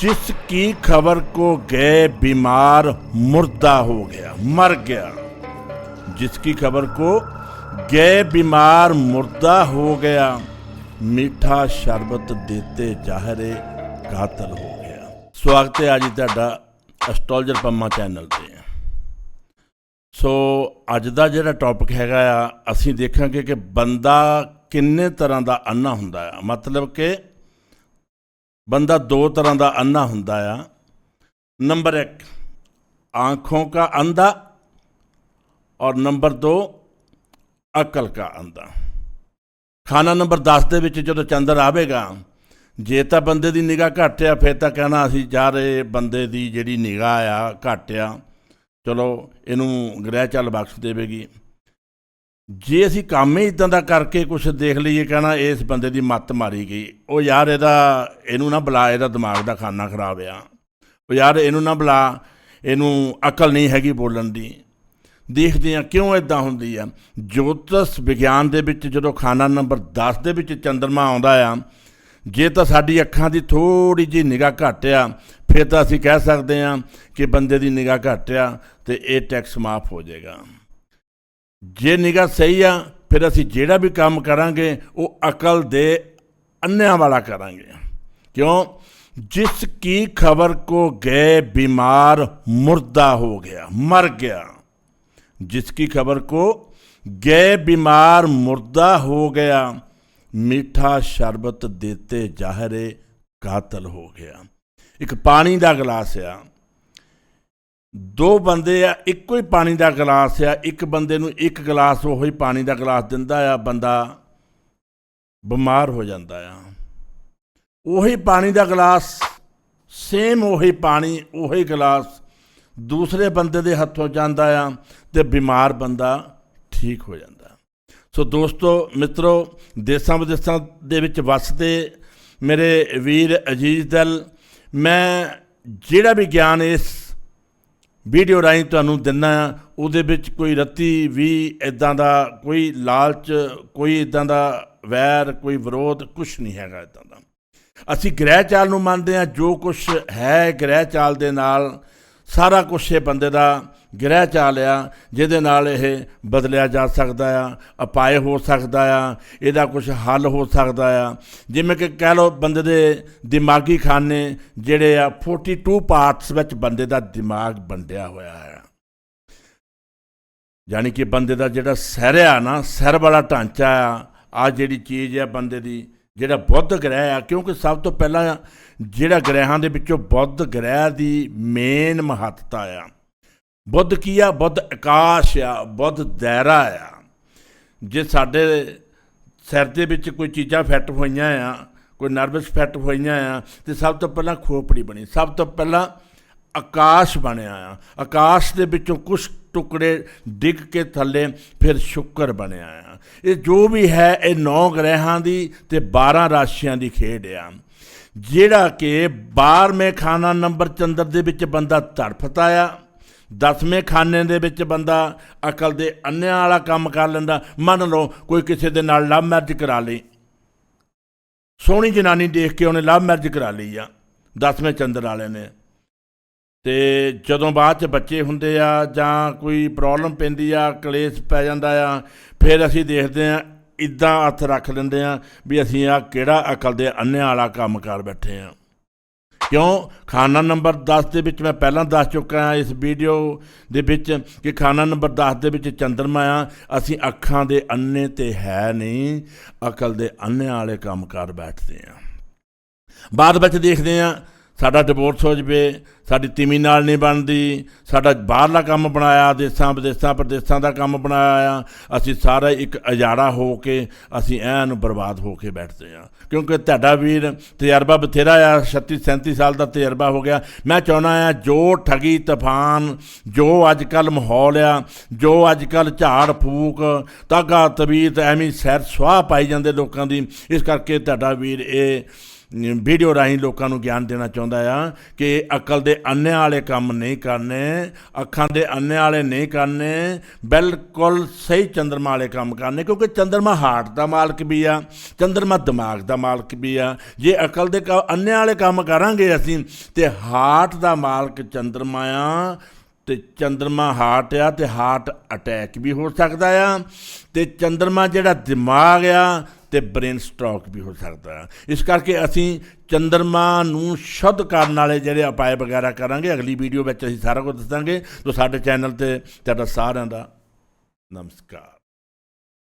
जिसकी खबर को गए बीमार मुर्दा हो गया मर गया जिसकी खबर को गए बीमार मुर्दा हो गया मीठा शरबत देते जाहरे ਕਾਤਲ ਹੋ ਗਿਆ ਸਵਾਗਤ ਹੈ ਅੱਜ ਤੁਹਾਡਾ ਐਸਟ੍ਰੋਲੋਜਰ ਪੰਮਾ ਚੈਨਲ ਤੇ ਸੋ ਅੱਜ ਦਾ ਜਿਹੜਾ ਟੌਪਿਕ ਹੈਗਾ ਆ ਅਸੀਂ ਦੇਖਾਂਗੇ ਕਿ ਬੰਦਾ ਕਿੰਨੇ ਤਰ੍ਹਾਂ ਦਾ ਅੰਨਾ ਹੁੰਦਾ ਆ ਮਤਲਬ ਕਿ ਬੰਦਾ ਦੋ ਤਰ੍ਹਾਂ ਦਾ ਅੰਨਾ ਹੁੰਦਾ ਆ ਨੰਬਰ 1 ਆਂਖੋं का अंधा ਔਰ ਨੰਬਰ 2 ਅਕਲ का अंधा ਖਾਨਾ ਨੰਬਰ 10 ਦੇ ਵਿੱਚ ਜਦੋਂ ਚੰਦਰ ਆਵੇਗਾ ਜੇ ਤਾਂ ਬੰਦੇ ਦੀ ਨਿਗਾਹ ਘੱਟ ਆ ਫਿਰ ਤਾਂ ਕਹਿਣਾ ਅਸੀਂ ਯਾਰ ਇਹ ਬੰਦੇ ਦੀ ਜਿਹੜੀ ਨਿਗਾਹ ਆ ਘੱਟ ਆ ਚਲੋ ਇਹਨੂੰ ਗ੍ਰਹਿ ਚੱਲ ਬਖਸ਼ ਦੇਵੇਗੀ ਜੇ ਅਸੀਂ ਕੰਮ ਹੀ ਇਦਾਂ ਦਾ ਕਰਕੇ ਕੁਝ ਦੇਖ ਲਈਏ, ਕਹਿਣਾ ਇਸ ਬੰਦੇ ਦੀ ਮੱਤ ਮਾਰੀ ਗਈ, ਉਹ ਯਾਰ ਇਹਦਾ, ਇਹਨੂੰ ਨਾ ਬੁਲਾ, ਇਹਦਾ ਦਿਮਾਗ ਦਾ ਖਾਨਾ ਖਰਾਬ ਆ। ਉਹ ਯਾਰ ਇਹਨੂੰ ਨਾ ਬੁਲਾ, ਇਹਨੂੰ ਅਕਲ ਨਹੀਂ ਹੈਗੀ ਬੋਲਣ ਦੀ। ਦੇਖਦੇ ਆ ਕਿਉਂ ਇਦਾਂ ਹੁੰਦੀ ਆ। ਜੋਤਸ ਵਿਗਿਆਨ ਦੇ ਵਿੱਚ ਜਦੋਂ ਖਾਨਾ ਨੰਬਰ 10 ਦੇ ਵਿੱਚ ਚੰਦਰਮਾ ਆਉਂਦਾ ਆ, ਜੇ ਤਾਂ ਸਾਡੀ ਅੱਖਾਂ ਦੀ ਥੋੜੀ ਜਿਹੀ ਨਿਗਾਹ ਘੱਟ ਆ, ਫਿਰ ਤਾਂ ਅਸੀਂ ਕਹਿ ਸਕਦੇ ਆ ਕਿ ਬੰਦੇ ਦੀ ਨਿਗਾਹ ਘੱਟ ਆ ਤੇ ਇਹ ਟੈਕਸ ਮਾਫ ਹੋ ਜਾਏਗਾ। ਜੇ ਨਿਗਾਹ ਸਹੀ ਆ, ਫਿਰ ਅਸੀਂ ਜਿਹੜਾ ਵੀ ਕੰਮ ਕਰਾਂਗੇ, ਉਹ ਅਕਲ ਦੇ ਅੰਨਿਆਂ ਵਾਲਾ ਕਰਾਂਗੇ। ਕਿਉਂ? ਜਿਸ ਕੀ ਖਬਰ ਕੋ ਗਏ ਬਿਮਾਰ ਮੁਰਦਾ ਹੋ ਗਿਆ, ਮਰ ਗਿਆ। ਜਿਸ ਕੀ ਖਬਰ ਕੋ ਗਏ ਬਿਮਾਰ ਮੁਰਦਾ ਹੋ ਗਿਆ, ਮਿੱਠਾ ਸ਼ਰਬਤ ਦੇਤੇ ਜ਼ਾਹਰੇ ਕਾਤਲ ਹੋ ਗਿਆ। ਇੱਕ ਪਾਣੀ ਦਾ ਗਲਾਸ ਆ ਦੋ ਬੰਦੇ ਆ, ਇੱਕੋ ਹੀ ਪਾਣੀ ਦਾ ਗਲਾਸ ਆ, ਇੱਕ ਬੰਦੇ ਨੂੰ ਇੱਕ ਗਲਾਸ ਉਹੀ ਪਾਣੀ ਦਾ ਗਲਾਸ ਦਿੰਦਾ ਆ, ਬੰਦਾ ਬਿਮਾਰ ਹੋ ਜਾਂਦਾ ਆ। ਉਹੀ ਪਾਣੀ ਦਾ ਗਲਾਸ ਸੇਮ ਉਹੀ ਪਾਣੀ, ਉਹੀ ਗਲਾਸ ਦੂਸਰੇ ਬੰਦੇ ਦੇ ਹੱਥੋਂ ਜਾਂਦਾ ਆ ਤੇ ਬਿਮਾਰ ਬੰਦਾ ਠੀਕ ਹੋ ਜਾਂਦਾ। ਸੋ ਦੋਸਤੋ, ਮਿੱਤਰੋ, ਦੇਸਾਂ ਵਿਦੇਸਾਂ ਦੇ ਵਿੱਚ ਵੱਸਦੇ ਮੇਰੇ ਵੀਰ ਅਜੀਜ਼ ਦਲ, ਮੈਂ ਜਿਹੜਾ ਵੀ ਗਿਆਨ ਇਸ ਵੀਡੀਓ ਰਾਹੀਂ ਤੁਹਾਨੂੰ ਦਿੰਦਾ ਆ ਉਹਦੇ ਵਿੱਚ ਕੋਈ ਰੱਤੀ ਵੀ ਇਦਾਂ ਦਾ, ਕੋਈ ਲਾਲਚ, ਕੋਈ ਇਦਾਂ ਦਾ ਵੈਰ, ਕੋਈ ਵਿਰੋਧ ਕੁਝ ਨਹੀਂ ਹੈਗਾ ਇਦਾਂ ਦਾ। ਅਸੀਂ ਗ੍ਰਹਿ ਚਾਲ ਨੂੰ ਮੰਨਦੇ ਆ ਜੋ ਕੁਝ ਹੈ ਗ੍ਰਹਿ ਚਾਲ ਦੇ ਨਾਲ ਸਾਰਾ ਕੁਝ ਇਹ ਬੰਦੇ ਦਾ ਗ੍ਰਹਿ ਚਾਲ ਆ ਜਿਹਦੇ ਨਾਲ ਇਹ ਬਦਲਿਆ ਜਾ ਸਕਦਾ ਆ, ਅਪਾਏ ਹੋ ਸਕਦਾ ਆ, ਇਹਦਾ ਕੁਝ ਹੱਲ ਹੋ ਸਕਦਾ ਆ। ਜਿਵੇਂ ਕਿ ਕਹਿ ਲਓ ਬੰਦੇ ਦੇ ਦਿਮਾਗੀ ਖਾਨੇ ਜਿਹੜੇ ਆ 42 ਪਾਰਟਸ ਵਿੱਚ ਬੰਦੇ ਦਾ ਦਿਮਾਗ ਵੰਡਿਆ ਹੋਇਆ ਹੈ ਯਾਨੀ ਕਿ ਬੰਦੇ ਦਾ ਜਿਹੜਾ ਸਿਰ ਆ ਨਾ ਸਿਰ ਵਾਲਾ ਢਾਂਚਾ ਆ ਆ ਜਿਹੜੀ ਚੀਜ਼ ਆ ਬੰਦੇ ਦੀ ਜਿਹੜਾ ਬੁੱਧ ਗ੍ਰਹਿ ਆ, ਕਿਉਂਕਿ ਸਭ ਤੋਂ ਪਹਿਲਾਂ ਜਿਹੜਾ ਗ੍ਰਹਿਾਂ ਦੇ ਵਿੱਚੋਂ ਬੁੱਧ ਗ੍ਰਹਿ ਦੀ ਮੇਨ ਮਹੱਤਤਾ ਆ। ਬੁੱਧ ਕੀ ਆ? ਬੁੱਧ ਆਕਾਸ਼ ਆ, ਬੁੱਧ ਦਾਇਰਾ ਆ। ਜੇ ਸਾਡੇ ਸਿਰ ਦੇ ਵਿੱਚ ਕੋਈ ਚੀਜ਼ਾਂ ਫਿੱਟ ਹੋਈਆਂ ਆ, ਕੋਈ ਨਰਵਸ ਫਿੱਟ ਹੋਈਆਂ ਆ, ਤੇ ਸਭ ਤੋਂ ਪਹਿਲਾਂ ਖੋਪੜੀ ਬਣੀ। ਸਭ ਤੋਂ ਪਹਿਲਾਂ ਆਕਾਸ਼ ਬਣਿਆ ਆ। ਆਕਾਸ਼ ਦੇ ਵਿੱਚੋਂ ਕੁਝ ਟੁਕੜੇ ਡਿੱਗ ਕੇ ਥੱਲੇ, ਫਿਰ ਸ਼ੁੱਕਰ ਬਣਿਆ ਆ। ਇਹ ਜੋ ਵੀ ਹੈ, ਇਹ ਨੌ ਗ੍ਰਹਿਾਂ ਦੀ ਤੇ 12 ਰਾਸ਼ੀਆਂ ਦੀ ਖੇਡ ਆ। ਜਿਹੜਾ ਕਿ 12ਵੇਂ ਖਾਨਾ ਨੰਬਰ ਚੰਦਰ ਦੇ ਵਿੱਚ ਬੰਦਾ ਤੜਫਤਾ ਆ 10ਵੇਂ ਖਾਨੇ ਦੇ ਵਿੱਚ ਬੰਦਾ ਅਕਲ ਦੇ ਅੰਨਿਆਂ ਵਾਲਾ ਕੰਮ ਕਰ ਲੈਂਦਾ। ਮੰਨ ਲਓ, ਕੋਈ ਕਿਸੇ ਦੇ ਨਾਲ ਲਵ ਮੈਰਿਜ ਕਰਾ ਲਈ ਸੋਹਣੀ ਜਨਾਨੀ ਦੇਖ ਕੇ ਉਹਨੇ ਲਵ ਮੈਰਿਜ ਕਰਾ ਲਈ ਆ 10ਵੇਂ ਚੰਦਰ ਵਾਲੇ ਨੇ। ਤੇ ਜਦੋਂ ਬਾਅਦ ਚ ਬੱਚੇ ਹੁੰਦੇ ਆ ਜਾਂ ਕੋਈ ਪ੍ਰੋਬਲਮ ਪੈਂਦੀ ਆ, ਕਲੇਸ਼ ਪੈ ਜਾਂਦਾ ਆ, ਫਿਰ ਅਸੀਂ ਦੇਖਦੇ ਆ, ਇਦਾਂ ਹੱਥ ਰੱਖ ਲੈਂਦੇ ਆ ਵੀ ਅਸੀਂ ਆ ਕਿਹੜਾ ਅਕਲ ਦੇ ਅੰਨ੍ਹਿਆਂ ਵਾਲਾ ਕੰਮ ਕਰ ਬੈਠੇ ਆ। ਕਿਉਂ? ਖਾਨਾ ਨੰਬਰ 10 ਦੇ ਵਿੱਚ ਮੈਂ ਪਹਿਲਾਂ ਦੱਸ ਚੁੱਕਾ ਹਾਂ ਇਸ ਵੀਡੀਓ ਦੇ ਵਿੱਚ ਕਿ ਖਾਨਾ ਨੰਬਰ 10 ਦੇ ਵਿੱਚ ਚੰਦਰਮਾ ਆ, ਅਸੀਂ ਅੱਖਾਂ ਦੇ ਅੰਨੇ ਤੇ ਹੈ ਨਹੀਂ, ਅਕਲ ਦੇ ਅੰਨ੍ਹਿਆਂ ਵਾਲੇ ਕੰਮ ਕਰ ਬੈਠਦੇ ਆ। ਬਾਅਦ ਵਿੱਚ ਦੇਖਦੇ ਆ ਸਾਡਾ ਡਿਵੋਰਸ ਹੋ ਜਵੇ, ਸਾਡੀ ਤਿਮੀ ਨਾਲ ਨਹੀਂ ਬਣਦੀ, ਸਾਡਾ ਬਾਹਰਲਾ ਕੰਮ ਬਣਾਇਆ, ਦੇਸਾਂ ਵਿਦੇਸਾਂ ਪ੍ਰਦੇਸਾਂ ਦਾ ਕੰਮ ਬਣਾਇਆ ਆ, ਅਸੀਂ ਸਾਰਾ ਇੱਕ ਅਜਾੜਾ ਹੋ ਕੇ, ਅਸੀਂ ਐਨ ਬਰਬਾਦ ਹੋ ਕੇ ਬੈਠਦੇ ਆ। ਕਿਉਂਕਿ ਤੁਹਾਡਾ ਵੀਰ ਤਜਰਬਾ ਬਥੇਰਾ ਆ 36 37 ਸਾਲ ਦਾ ਤਜਰਬਾ ਹੋ ਗਿਆ। ਮੈਂ ਚਾਹੁੰਦਾ ਆ, ਜੋ ਠਗੀ ਤੂਫਾਨ, ਜੋ ਅੱਜ ਕੱਲ ਮਾਹੌਲ ਆ, ਜੋ ਅੱਜ ਕੱਲ ਝਾੜ ਫੂਕ ਤਾਗਾ ਤਬੀਤ ਐਵੇਂ ਸੈਰ ਸੁਆਹ ਪਾਈ ਜਾਂਦੇ ਲੋਕਾਂ ਦੀ, ਇਸ ਕਰਕੇ ਤੁਹਾਡਾ ਵੀਰ ਇਹ ਵੀਡੀਓ ਰਾਹੀਂ ਲੋਕਾਂ ਨੂੰ ਗਿਆਨ ਦੇਣਾ ਚਾਹੁੰਦਾ ਆ ਕਿ ਅਕਲ ਦੇ ਅੰਨ੍ਹਿਆਂ ਵਾਲੇ ਕੰਮ ਨਹੀਂ ਕਰਨੇ, ਅੱਖਾਂ ਦੇ ਅੰਨ੍ਹਿਆਂ ਵਾਲੇ ਨਹੀਂ ਕਰਨੇ, ਬਿਲਕੁਲ ਸਹੀ ਚੰਦਰਮਾ ਵਾਲੇ ਕੰਮ ਕਰਨੇ, ਕਿਉਂਕਿ ਚੰਦਰਮਾ ਹਾਰਟ ਦਾ ਮਾਲਕ ਵੀ ਆ, ਚੰਦਰਮਾ ਦਿਮਾਗ ਦਾ ਮਾਲਕ ਵੀ ਆ। ਜੇ ਅਕਲ ਦੇ ਕ- ਅੰਨ੍ਹਿਆਂ ਵਾਲੇ ਕੰਮ ਕਰਾਂਗੇ ਅਸੀਂ, ਤੇ ਹਾਰਟ ਦਾ ਮਾਲਕ ਚੰਦਰਮਾ ਆ ਤੇ ਚੰਦਰਮਾ ਹਾਰਟ ਆ ਤੇ ਹਾਰਟ ਅਟੈਕ ਵੀ ਹੋ ਸਕਦਾ ਆ ਤੇ ਚੰਦਰਮਾ ਜਿਹੜਾ ਦਿਮਾਗ ਆ ਤੇ ਬ੍ਰੇਨ ਸਟ੍ਰੋਕ ਵੀ ਹੋ ਸਕਦਾ ਆ। ਇਸ ਕਰਕੇ ਅਸੀਂ ਚੰਦਰਮਾ ਨੂੰ ਸ਼ੁੱਧ ਕਰਨ ਵਾਲੇ ਜਿਹੜੇ ਉਪਾਅ ਵਗੈਰਾ ਕਰਾਂਗੇ, ਅਗਲੀ ਵੀਡੀਓ ਵਿੱਚ ਅਸੀਂ ਸਾਰਾ ਕੁਝ ਦੱਸਾਂਗੇ। ਤੋਂ ਸਾਡੇ ਚੈਨਲ ਤੇ ਤੁਹਾਡਾ ਸਾਰਿਆਂ ਦਾ ਨਮਸਕਾਰ।